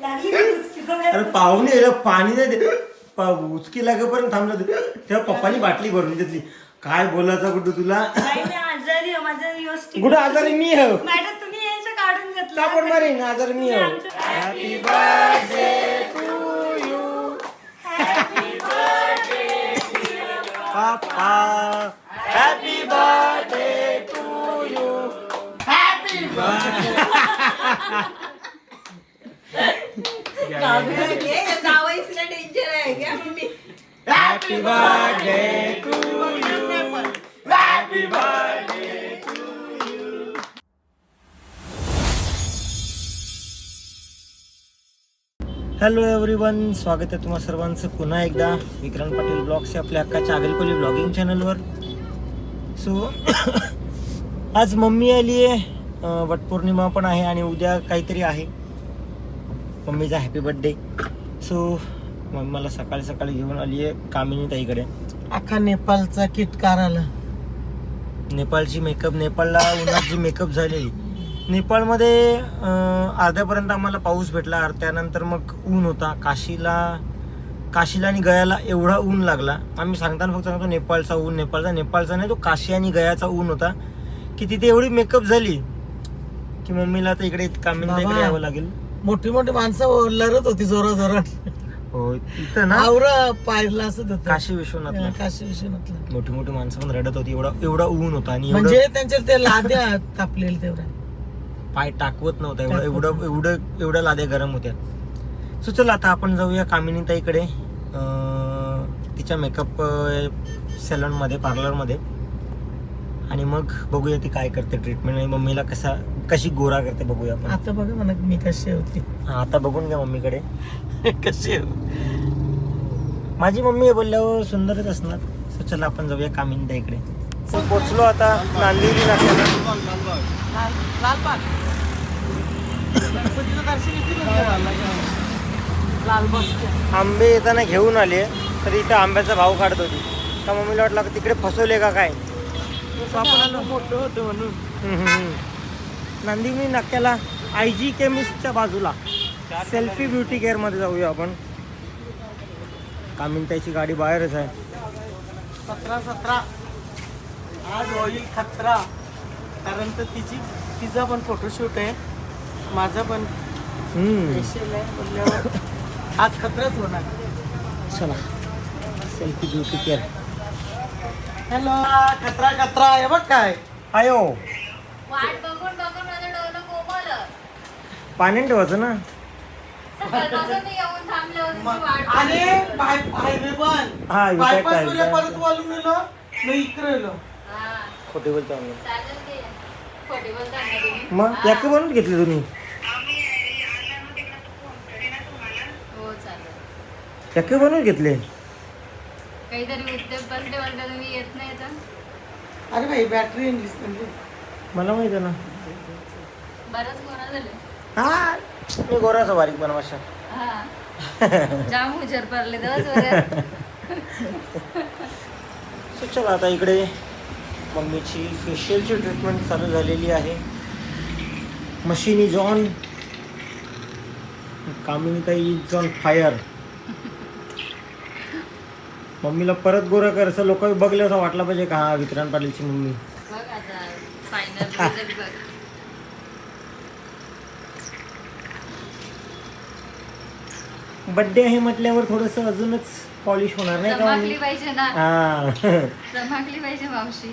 लागली का उचकी बघायला? अरे पाहुणे याला पाणी नाही दे. पा- उचकी लागेपर्यंत थांबलं ते. तेव्हा पप्पानी बाटली भरून घेतली. काय बोलायचं कुठं तुला? नाही, मी आजारी आहे, माझा व्यवस्थित कुठं आजारी मी हो मॅडम तुम्ही यायचं काढून घेतलं कापड मारीन आजारी मी हो happy birthday to you happy birthday to you happy birthday hello everyone स्वागत आहे तुम्हा सर्वांचं पुन्हा एकदा. विक्रांत पाटील ब्लॉग्स आपल्या हक्काच्या आगलकोली ब्लॉगिंग चॅनलवर. सो आज मम्मी आली आहे वटपौर्णिमा पण आहे आणि उद्या काहीतरी आहे. मम्मीचा हॅपी बर्थडे सो मम्मी मला सकाळी सकाळी घेऊन आली आहे कामिनी ताईकडे. अख्खा नेपाळचा किट आला नेपाळची मेकअप नेपाळला उन्हात जी मेकअप झालेली नेपाळमध्ये अर्ध्यापर्यंत आम्हाला पाऊस भेटला. त्यानंतर मग ऊन होता. काशीला काशीला आणि गयाला एवढा ऊन लागला. आम्ही सांगताना फक्त सांगतो नेपाळचा ऊन नेपाळचा नेपाळचा नाही तो काशी आणि गयाचा ऊन होता. की तिथे एवढी मेकअप झाली की मम्मीला आता इकडे बाबा. यावं लागेल. मोठी मोठी माणसं लढत होती जोरा जोरात हो इथं ना? आवरा पाहिलं असं होतं काशी विश्वनाथला. काशी विश्वनाथला. मोठी मोठी माणसं पण रडत होती एवढा एवढा ऊन होता आणि एवढं म्हणजे त्यांच्या ते लाद्या तापलेल्या तेवढ्या पाय टाकवत नव्हता एवढं एवढं एवढं एवढ्या लाद्या गरम होत्या. सो चला आता आपण जाऊया कामिनी ताईकडे अं, तिच्या मेकअप सॅलॉनमध्ये पार्लरमध्ये आणि मग बघूया ती काय करते ट्रीटमेंट आणि मम्मीला कसा कशी गोरा करते बघूया आपण. आता बघा म्हणा मी कशी होती. हा, आता बघून घ्या मम्मीकडे. कशी माझी मम्मी बोलल्यावर सुंदरच असणार. सो चला आपण जाऊया कामिनी ताईकडे So, पोचलो आता नांदिवली नाक्याला. आंबे येताना घेऊन आले तर इथे आंब्याचा भाव काढत होती. तर मम्मीला वाटलं का तिकडे फसवले का काय? आलो मोठं होतं म्हणून. नांदिवली नाक्याला आय जी केमिस्टच्या बाजूला. सेल्फी ब्युटी केअरमध्ये जाऊया आपण. कामिनताईची गाडी बाहेरच आहे. सतरा सतरा. आज होईल खतरा. कारण तर तिची तिचा पण फोटोशूट आहे. माझा पण. आहे आज खतराच होणार. चला. सेल्फी ब्युटी केअर हॅलो खतरा खतरा आहे बघ काय. आयो. वाट बघून बघून माझं डोलं कोमलं. ठेवायचं ना? सकाळपासून मी येऊन थांबले होते ती वाट अरे बाय हायवे हा बायपास वरल्या. परत वालून येलो मग इकडे येलो हा, खोटे बोलतो आम्ही चालेल की. खोटी बोलता ना तुम्ही. मग याके बनवून घेतली तुम्ही. हो चालेल. याके बनवून घेतले. काहीतरी बसले तुम्ही येत नाही तर? अरे भाई बॅटरी इंग्लिश म्हणजे. मला माहिती आहे ना. बरंच मोरा झाले. हा मी गोराचा बारीक बनवाशा हा. जाम हुजर पडले दिवस सो चला आता इकडे मम्मीची फेशियलची ट्रीटमेंट चालू झालेली आहे. मशीन इज ऑन कामिनीताई इज ऑन फायर मम्मीला परत गोरा कर असं लोक बघले असं वाटलं पाहिजे का हा विक्रांत पाटीलची मम्मी. बघ आता फायनल रिझल्ट बघ. बड्डे आहे म्हटल्यावर थोडस अजूनच पॉलिश होणार नाही का चमकली पाहिजे ना. हा. चमकली पाहिजे मावशी.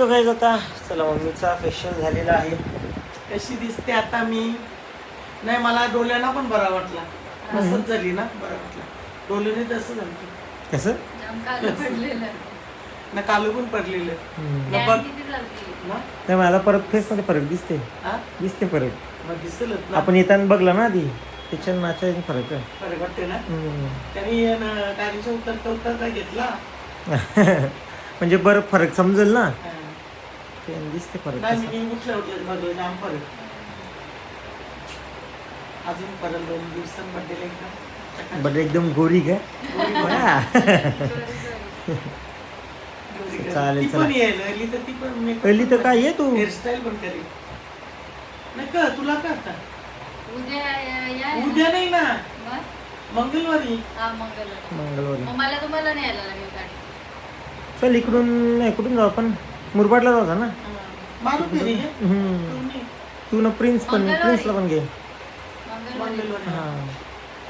सो काय आता चला मम्मीचा फेशियल झालेला आहे. कशी दिसते आता मी? नाही मला डोळ्यांना पण बरा वाटला. मस्तच झाली ना? बरा वाटला. डोळ्याने तसं झालं. कसं? कालं पडलेलं. ना कालू पण पडलेलं. बघ. किती ना? नाही मला परत फेस मध्ये फरक दिसते. हा? दिसते फरक मग दिसलच ना. आपण येताना बघला ना आधी त्याच्या नाचा फरक आहे. बरं वाटते ना? हम्म. त्यांनी गाडीच्या उतरता उतरता घेतला. म्हणजे बरं फरक समजेल ना? हा. ते दिसते फरक नाही. मी उठलं उठलं बघलं जाम फरक अजून परत दोन दिवसां बड्डेला एकदा बरं एकदम गोरी का. चालेल, ती चला. पण येईल अली तर ती पण makeup पहिली तर काय ये तू हेअरस्टाईल पण करेल नाही का तुला का आता उद्या नाही ना मग? मंगळवारी हा मंगळवार मंगळवारी मग मला तुम्हाला नाही यायला लागेल चल इकडून नाही कुठून जाऊ आपण मुरबाडला जाऊ ना. हम्म. तू ना प्रिन्स पण मंगळवारी. प्रिन्सला पण घे. हा.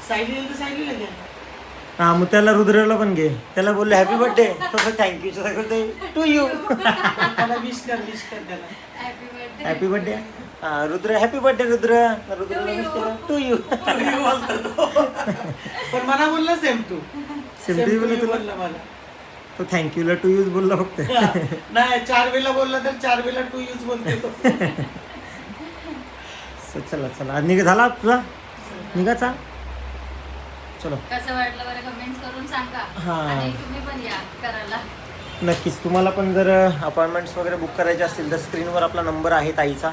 सायली येईल तर सायलीला घ्या हा मग त्याला रुद्रला पण घे. त्याला बोलले हॅपी बर्थडे तसं थँक्यू सगळं ते टू यू त्याला विश कर विश कर त्याला. हॅपी बर्थडे हॅपी बर्थडे हा रुद्र हॅपी बर्थडे रुद्र. रुद्रला केलं टू यू. पण मला बोलला सेम तू Same Same to you to you? बोलला मला. तो थँक्यूला टू यूज बोलला फक्त. नाही चार वेळेला बोलला तर चार वेळेला टू यूज बोलते तो. चला चला. आज निघा झाला तुझा निघाचा चलो. कसं वाटलं बरं? कमेंट्स करून सांगा. हा. आणि तुम्ही पण या करायला. नक्कीच. तुम्हाला पण जर अपॉइंटमेंट्स वगैरे बुक करायचे असतील तर स्क्रीनवर आपला नंबर आहे ताईचा.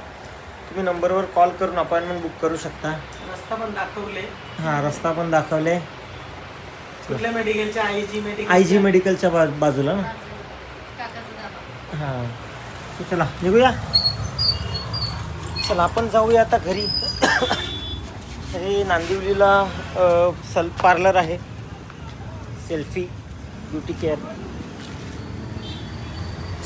तुम्ही नंबरवर कॉल करून अपॉइंटमेंट बुक करू शकता. रस्ता पण दाखवले. हा रस्ता पण दाखवले. कुठल्या मेडिकलच्या I G medical I G मेडिकलच्या बा बाजूला ना? हां. तर चला निघूया. चला आपण जाऊया आता घरी. हे नांदिवलीला सल पार्लर आहे. सेल्फी ब्युटी केअर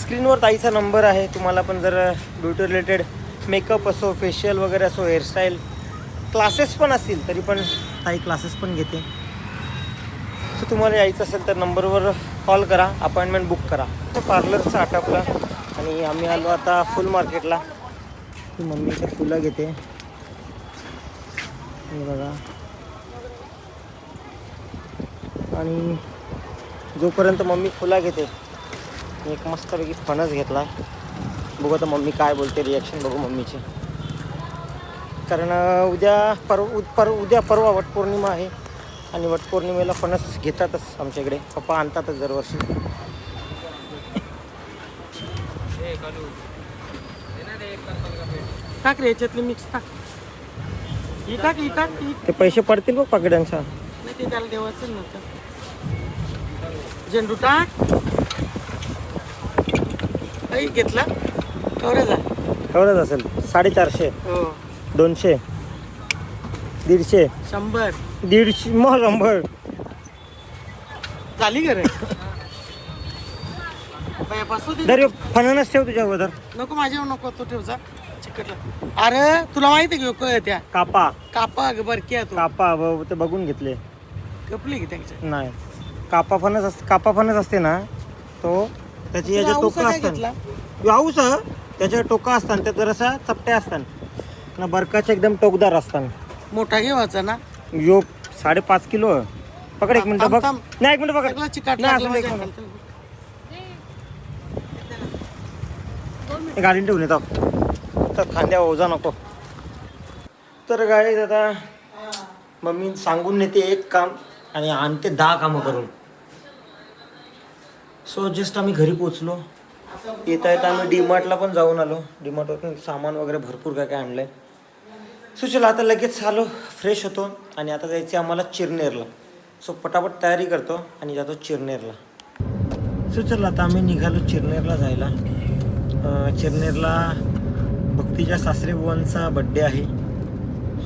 स्क्रीनवर ताईचा नंबर आहे. तुम्हाला पण जर ब्युटी रिलेटेड मेकअप असो फेशियल वगैरे असो हेअरस्टाईल क्लासेस पण असतील तरी पण ताई क्लासेस पण घेते. इथं तुम्हाला यायचं असेल तर नंबरवर कॉल करा अपॉइंटमेंट बुक करा. तर पार्लरचं आटापला आणि आम्ही आलो आता फुल मार्केटला. ती मम्मी इथे फुलं घेते. हे बघा. आणि जोपर्यंत मम्मी फुला घेते मी एक मस्तपैकी फणस घेतला. बघू आता मम्मी काय बोलते रिॲक्शन बघू मम्मीची. कारण उद्या परव उद- पर उद्या परवा वटपौर्णिमा आहे. आणि वटपौर्णिमेला फणस घेतातच आमच्याकडे पप्पा आणतातच दरवर्षी. टाक रे याच्यातली मिक्स टाक. ही टाक ही टाक ही ते पैसे पडतील बघ पाकिटांच्या. नाही ते त्याला देवाचं नव्हतं झेंडू टाक. घेतला? कवरेजा एवढंच असेल. साडेचारशे हो. दोनशे दीडशे. शंभर. दीडशे मग शंभर झाली का रे. बाई, बसू दे. दर फणस ठेव तुझ्या अगोदर. नको माझ्यावर नको तू ठेवचा चिकटला. अरे तुला माहिती आहे का त्या? कापा. कापा बरकी आहे तू. कापा व ते बघून घेतले. कपली की त्यांच्या? नाही. कापा फणस असते कापा फणस असते ना तो त्याची याच्या तुला टोका काय घेतला? असतात हाऊस त्याच्या टोका असतात त्या जराशा चपट्या असतात. ना बरकाचे एकदम टोकदार असतात. मोठा घेवायचा ना? यो साडेपाच किलो. पकड एक मिनिट बघ. थांब. नाही एक मिनिट बघ. सगळं चिकाट नाही, लागलं असं एक माझ्या मिनिट. हाताला. हे गाडीने ठेवून येतो. तर खांद्या ओझा नको. तर गाडी दादा मम्मी सांगून नेते एक काम आणि आणते दहा कामं करून. सो जस्ट आम्ही घरी पोचलो येता येता आम्ही डीमार्टला पण जाऊन आलो. डीमार्टवरून सामान वगैरे भरपूर काय काय आणलंय. सो चला आता लगेच आलो फ्रेश होतो आणि आता जायचे आम्हाला चिरनेरला. सो पटापट तयारी करतो आणि जातो चिरनेरला. सो चला आता आम्ही निघालो चिरनेरला जायला. चिरनेरला भक्तीच्या सासरे बुवांचा बड्डे आहे.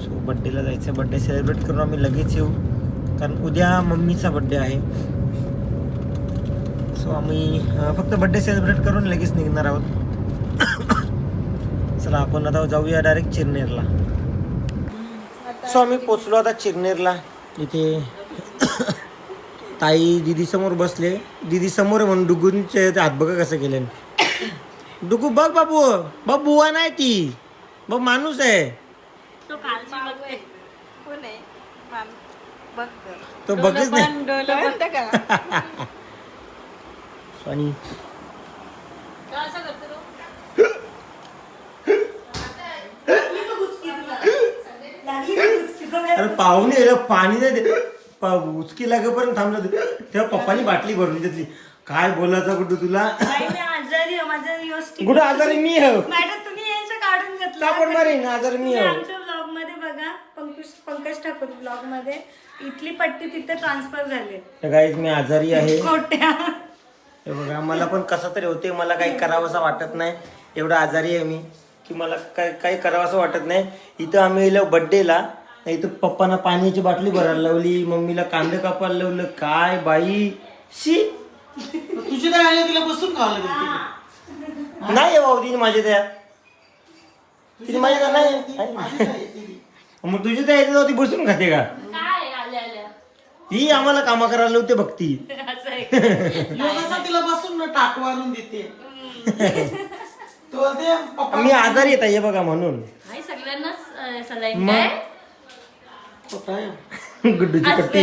सो बड्डेला जायचं बड्डे सेलिब्रेट करून आम्ही लगेच येऊ. कारण उद्या मम्मीचा बड्डे आहे. सो आम्ही फक्त बड्डे सेलिब्रेट करून लगेच निघणार आहोत. चला आपण आता जाऊया डायरेक्ट चिरनेरला. सो आम्ही पोचलो आता चिरनेरला. इथे ताई दिदी समोर बसले. दिदी समोर आहे म्हणून डुगूनचे ते हात बघा कसं केले. डुकू बघ बाबू. बघ बुवा नाही ती. बघ माणूस आहे. तो कालची बघते कोण आहे? मान बघ तो बघच नाही. आणि लागली का घुसकी तुला? अरे पाहुणे याला पाणी नाही दे पा- उचकी लागेपर्यंत थांबलं ते. तेव्हा पप्पानी बाटली भरून घेतली. काय बोलायचं कुठं तुला? बाई, मी आजारी आहे माझं व्यवस्थित आजारी मी आहे. मॅडम तुम्ही यायचं काढून घेतलं. ना आजारी मी तुम्ही आहे. आमच्या ब्लॉगमध्ये बघा पंकज पंकज ठाकूर ब्लॉगमध्ये इथली पट्टी तिथे ट्रान्सफर झाले. तर मी आजारी आहे. खोट्या. हे बघा मला पण कसं तरी होते मला काही करावंसं वाटत नाही. एवढं आजारी आहे मी की मला काय काही करावंसं वाटत नाही. इथं आम्ही गेलो बड्डेला इथं पप्पांना पाण्याची बाटली भरायला लावली मम्मीला कांदे कापायला लावलं. काय बाई? शी! तुझी काय आली तिला बसून खावं लागेल. नाही भाऊ तिने माझ्या त्या. तिने माझ्या त्या नाही माझी काय आहे ती? मग तुझी त्या याच्यात ती बसून खाते का? काय आल्या आल्या? ती आम्हाला कामं करायला लावते भक्ती. असं आहे तिला बसून ना टाक वाढून देते. तो बोलते पप्पा मी आजारी येत हे बघा म्हणून. नाही सगळ्यांनाच सलाईन मग? काय आहे. गुड्डूची पट्टी.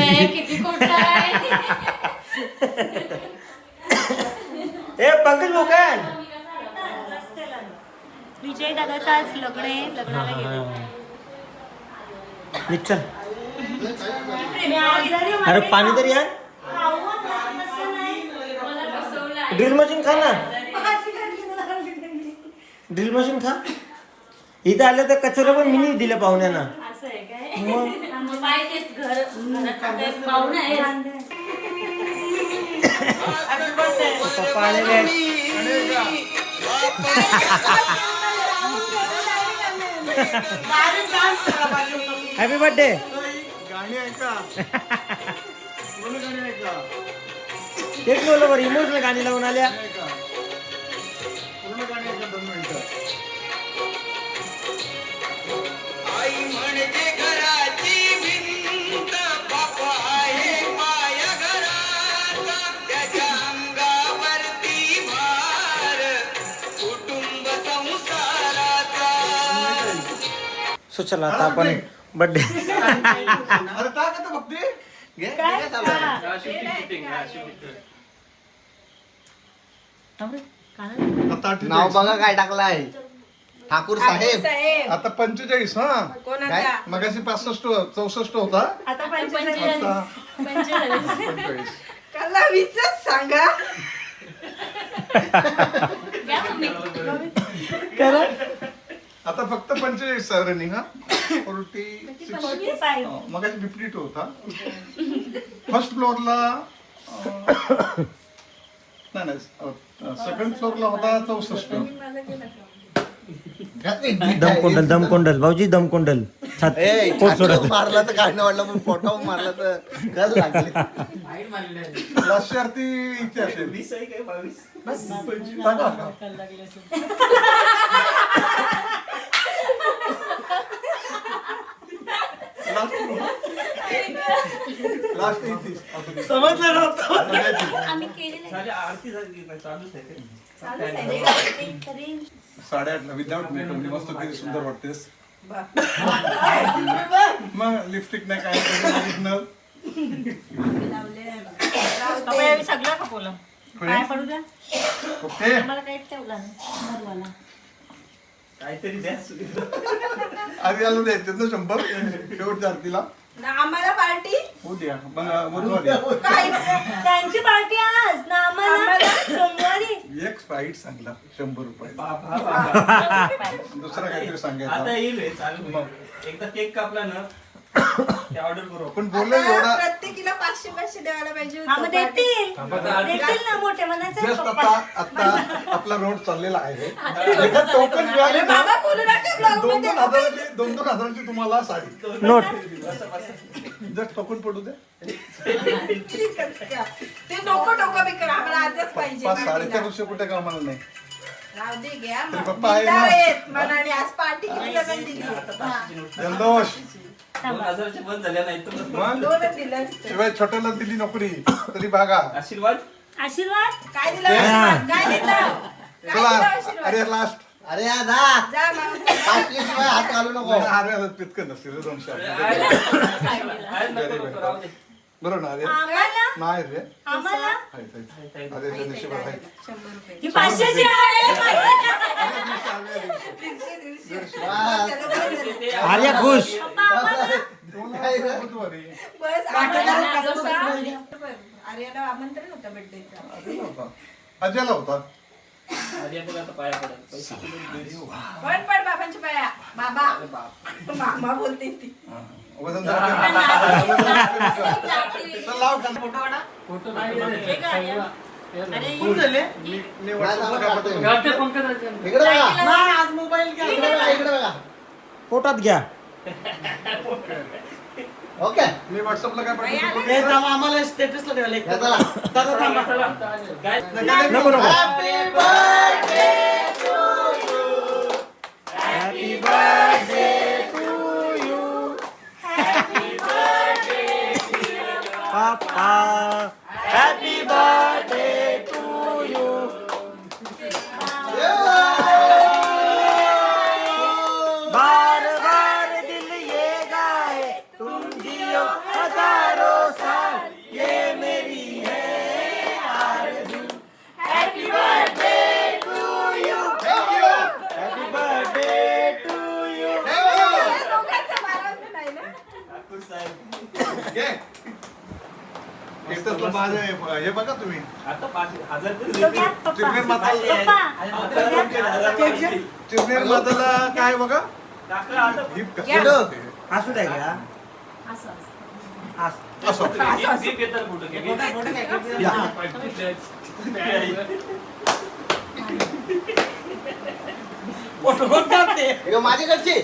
ए पंकज रस्त्याला. विजय दादाचं आज लग्न आहे लग्नाला गेले. निघ मी अरे पाणी तरी आहे नाही. ड्रिल मशीन खा ना. ड्रिल मशीन खा. इथं आलं तर कचरा पण दिलं पाहुण्यांना. असं आहे काय? मग? घर घरात पाहुणे आहे पप्पा आलेले. हॅपी बर्थडे गाणी ऐका बरं इमोशनल गाणी लावून आल्या. पूर्ण गाणी सो चला आता आपण बर्थडे अरे टाक आता फक्त घे काय? चालू आहे? हा. आता नाव 48. बघा काय टाकलाय. ठाकूर साहेब. साहेब. आता पंचेचाळीस हा? काय? कोणाचा मगाशी पासष्ट चौसष्ट होता. आता पंचेचाळीस. आता पंचेचाळीस. पंचेचाळीस कलावीच सांगा. मम्मी. आता फक्त पंचेचाळीस रनिंग हा? फोर्टी आहे. मगाशी फिफ्टी टू होता. फर्स्ट फ्लोअरला नाही नाही सेकंड फ्लोअरला होता चौसष्ट दमकोंडल दमकोंडल भाऊजी दमकोंडल. छात ए पोट सोडत. छातीवर मारला तर काय नाही वाटलं पण पोटावर मारला तर कल लागले. लास्ट ती इथे असेल. बस, टाका लास्ट इथे समजलं. आम्ही केलेलं आहे. साडेआठला विदाउट मेकअप मस्त किती सुंदर वाटतेस मग लिपस्टिक नाही काय ओरिजिनल बाबा, यावेळी सगळं खपवलं काय पडू द्या ओके मला काही ठेवला नाही मधवाला. आधी आलं द्यायचं ना शंभर. शेवटच्या आरतीला. ना आम्हाला पार्टी? उद्या मग बुधवारी काय? त्यांची पार्टी आज. ना आम्हाला सोमवारी. एक स्प्राईट सांगला शंभर रुपये. दुसरा काहीतरी आता सांगायचा येईल हे चालू मग एकदा केक कापला ना ते ऑर्डर करू पण बोलले आता एवढा पाचशे पाचशे द्यायला पाहिजे हा मग होतं party. देतील देतील ना मोठे म्हणायचं जस्ट पप्पा. आता आता आपला रोड चाललेला आहे. एका टोकन मिळाले ना बाबा बोलू नका vlog दोन मध्ये. दोन हजाराची दोन दोन हजाराची तुम्हाला साडी. नोट. जस्ट टोकन पडू दे. ते नको डोकं बिकर आम्हाला आजच पाहिजे साडेचार. वर्ष कुठे कामाला नाही. राहू दे घ्या. मग. पप्पा आहे ना. मनाने आज पार्टी किती जणांनी दिली? जल्दोष दोन हजाराचे बंद झाल्या नाही तर मग. दोनच दिलं असतं. शिवाय छोट्याला दिली नोकरी तरी बघा. आशीर्वाद? आशीर्वाद? काय दिलं? आशीर्वाद? काय दिलं? चला. अरे लास्ट अरे या जा जा मग. काशीशिवाय हात घालू नको. अरे पितकं नसतील रे दोनशे बरोबर ना अरे आम्हाला? नाही रे आम्हाला? आहेत, आहेत. अरे ते नशिबात आहेत. ही पाचशेची आहे. आर्या खुश. काय रे? बस आम्हाला- आर्याला आमंत्रण होतं बर्थडेचं अजयला होता. पाया पडत पैसे पण पड बाबांच्या पाया. बाबा. मामा बोलते ती. वजन जरा कमी. चल, लाव खाली. कोण झाले मी मी व्हॉट्सअपला काय पाठवतो? इकडे बघा. नाही आज मोबाईल घ्या. इकडे बघा. इकडे बघा. पोटात घ्या. ओके. मी व्हॉट्सअपला काय पाठवतो? हे आम्हाला स्टेटसला ठेवायला एक चला. दादा थांबा. नको नको happy birthday papa happy birthday हे- बघा तुम्ही. आता पाच हजार तरी तो घ्या, देते. चिमणेर पप्पा माता पप्पा. चिमणेर माताला काय बघा? काका आता? असू द्या घ्या. असं घे. फोटो कोण काढते? माझ्याकडची.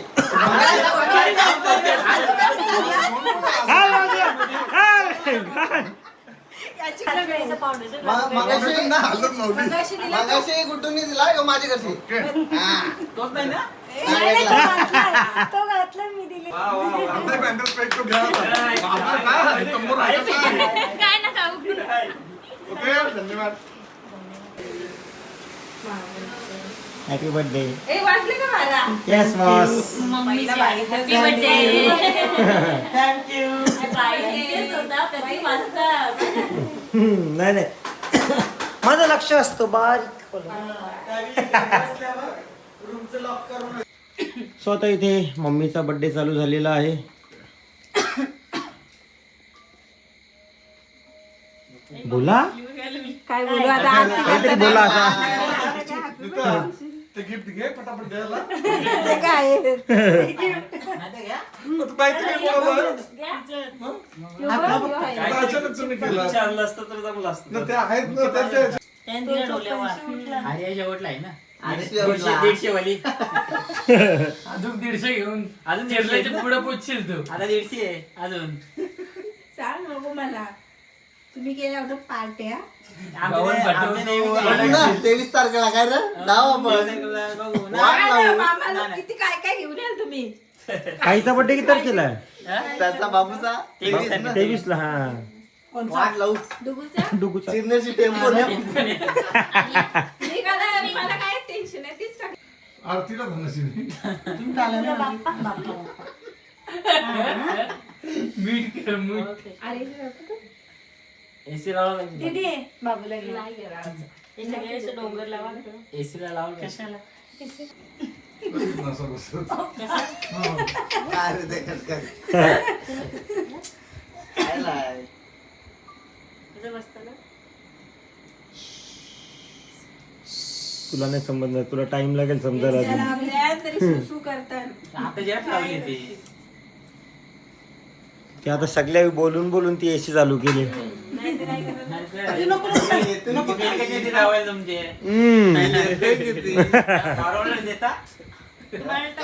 मगाशी ना हलत नव्हती मगाशी गुड्डूनी दिला इगो माझ्याकडची हा. तोच नाही ना? नाही, तो घातला. तो घातला मी दिली. वा, वा, वा. आमचा बँडर पेट तो घ्या. आता. बाबा, काय? कंबर आहे का काय? काय ना खाऊ ओके धन्यवाद. हॅपी बर्थडे ए वाजले का बारा? Yes boss happy birthday thank you नाही नाही. माझं लक्ष असतो बारीक रूमचं लॉक करून सो आता इथे मम्मीचा बर्थडे चालू झालेला आहे. बोला. काय बोलू आता? काहीतरी बोला आता. ते गिफ्ट घे पटापट द्यायला. काय तू. आता अचानक तुम्ही केलं? विचारलं असतं तर जमलं असतं. ना ते आहेत ना त्याच्या शेवटला आहे ना. दीडशे दीडशे. वाला. अजून दीडशे घेऊन. अजून दीडशे. पुढे पोचशील तू. आता दीडशे आहे अजून. सांग नको मला. तुम्ही केल्या होत्या पार्ट्या तेवीस तारखेला काय रे? जाऊ आपण. बघू. ना. वाट लावू. मामाला किती काय काय घेऊन याल तुम्ही? काहीचा बर्थडे किती तारखेला आहे? त्याचा बाबूचा. तेवीस ना? तेवीस ला हा वाट लावू. डुगूचा डुगूचा सिग्नेची टेम्पो मी का नाही, मला काय टेन्शन आहे तीच सांग. आरतीला मीठ कर मीठ. अरे एसी लावला पाहिजे दीदी बाबूला घे. एसी ला लावलं कशाला? नसं बसत. काय रे ते कस काय काय लाय? तुला नाही समजणार तुला टाइम लागेल समजायला अजून. तरी सुसू करतात. आता जेव्हा लावली ती ते आता सगळ्या बोलून बोलून ती एसी चालू केली.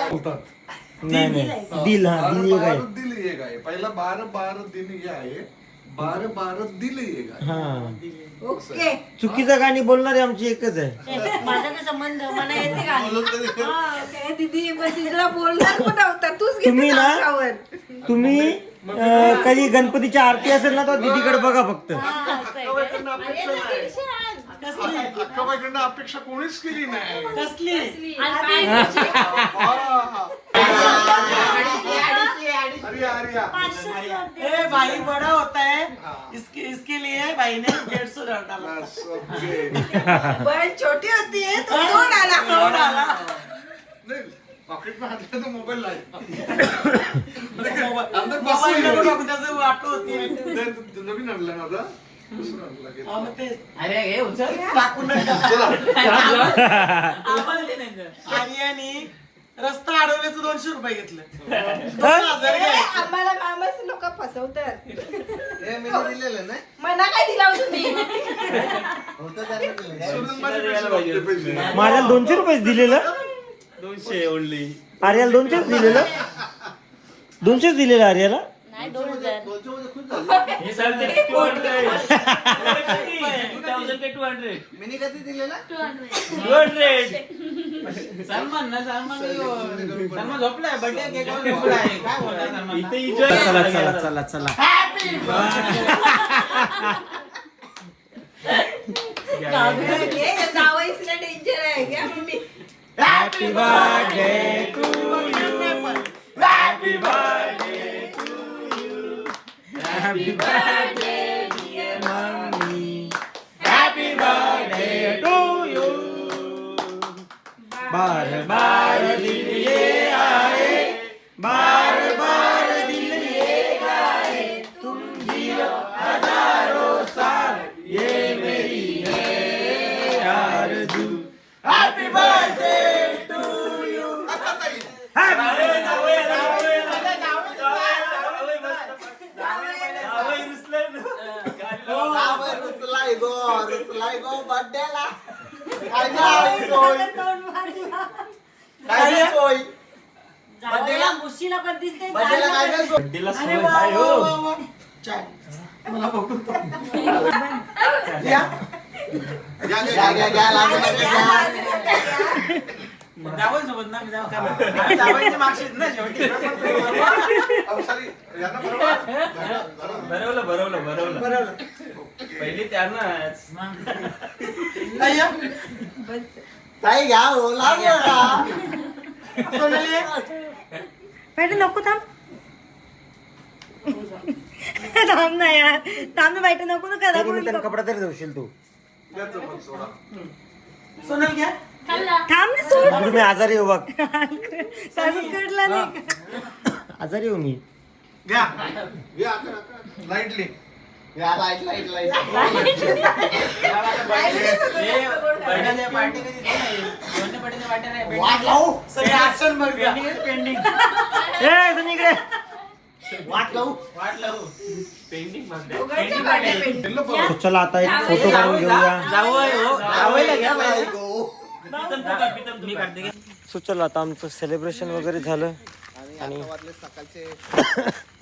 बोलतात. नाही नाही. दिल हा दिल ये काय? बारह दिल ये गाय पहिला बारह बारह दिन ये आहे. बारह बारह दिल ये हा. ओके. चुकीचं गाणी बोलणारे आमची एकच आहे. माझा काय संबंध मला येते का हा, काय दीदी तिला बोलणार पण तूच तुम्ही ना-. तुम्ही अं, कधी गणपतीची आरती असेल ना तर दीदीकडे बघा फक्त. आण. कसली? अक्काबाईकडनं अपेक्षा कोणीच केली नाही. कसली? अरे अरे ए भाई बड़ा होता है. इसके इसके लिए भाई ने डेढ़ सौ डाला. बहीण छोटी होती है तो सोड आला. सौ डाला नाही पॉकेट में हात घातला तर मोबाईल लाय अंदर त्याचं वाटू होती. नवीन आणलं ना हा. अरे हे उचल. टाकून रस्ता अडवण्याचं दोनशे रुपये घेतलं. दोन हजार ए, घ्यायचे. आम्हाला मामाच लोक फसवतात. हे मी दिलेलं ना. मना काय दिला हो तुम्ही? होतं त्यांना दिलं सोडून माझे पैसे लागले पैसे. माझ्याला दोनशे रुपये दिलेलं? दोनशे ओनली आर्याला दोनशेच दिलेलं? दोनशेच दिलेलं आर्याला? हे sir two hundred two thousand ते टू हंड्रेड कधी दिलेला? टू हंड्रेड सलमान ना सलमान सलमान झोपलाय बर्थडे केक काय बोलताय सलमान? इथे चला चला चला चला. जावईसला डेंजर आहे. घ्या mummy. Happy birthday happy birthday mummy happy birthday to you बार बार दिन ये आए बार बार रुसलाय गो रुसलाय गो बड्डेला. काय नाही सोय? काय नाही सोय? जावयाला मुशीला पण दिसते बड्डेला काय नाही सोय? दिला अरे वा, वा, वा, वा. चाय. मला बघू या. घ्या, घ्या, घ्या घ्या घ्या लागू नका घ्या जावईसोबत ना मी जाऊ का नाही? जावईची मागशीत ना शेवटी. अहो, sorry. यांना बरोबर. जरा. भरवलं भरवलं भरवलं बरोबर पहिली त्यांनाच. ताई घ्या हो लागू नका सोनाली. मॅडम नको थांब. थांब ना यार. थांब ना बायटा नको ना करा. तरी मी त्यांना कपडा तरी देऊशील तू. सोडा. सोनल घ्या. थांब ना सोड. गुरु मी आजारी येऊ बघ. सासून कडला नाही. आजारी येऊ मी. घ्या. घ्या, पेंडिंग. इकडे. वाट लावू. वाट लावू. पेंडिंग चला आता एक फोटो काढून घेऊया. जावई हो. सो चला आता आमचं सेलिब्रेशन वगैरे झालं. आणि सकाळचे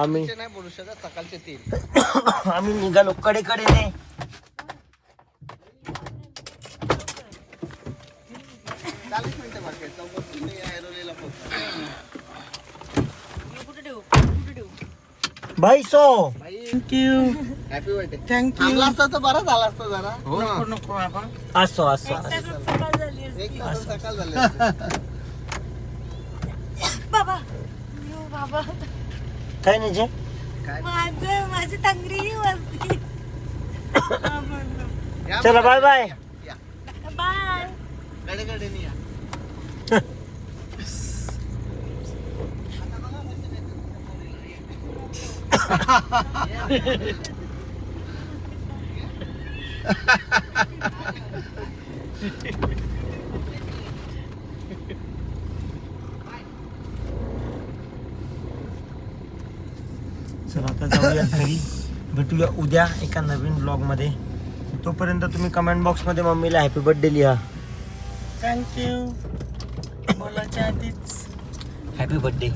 आम्ही नाही बोलू शकत सकाळचे तीन. आम्ही निघालो. कडेकडेने चाळीस मिनिटं बाकी आहेत. चौकात तुम्ही ऐरोलीला पोहोचा. भाई so. Thank you happy birthday thank you थांबला असता तर बरं झालं असतं जरा. नको नको बाबा असो असो असो. सकाळ झाली असती. एक तास सकाळ झाले असते. बाबा. यो बाबा. काय नाही जे माझं माझी तंगडी वरती या चला बाय बाय या. बायकडे कडे या चला आता जाऊया घरी. भेटूया उद्या एका नवीन ब्लॉगमध्ये तोपर्यंत तुम्ही कमेंट बॉक्समध्ये मम्मीला हॅपी बर्थडे लिहा. थँक्यू बोलायच्या आधीच. Happy birthday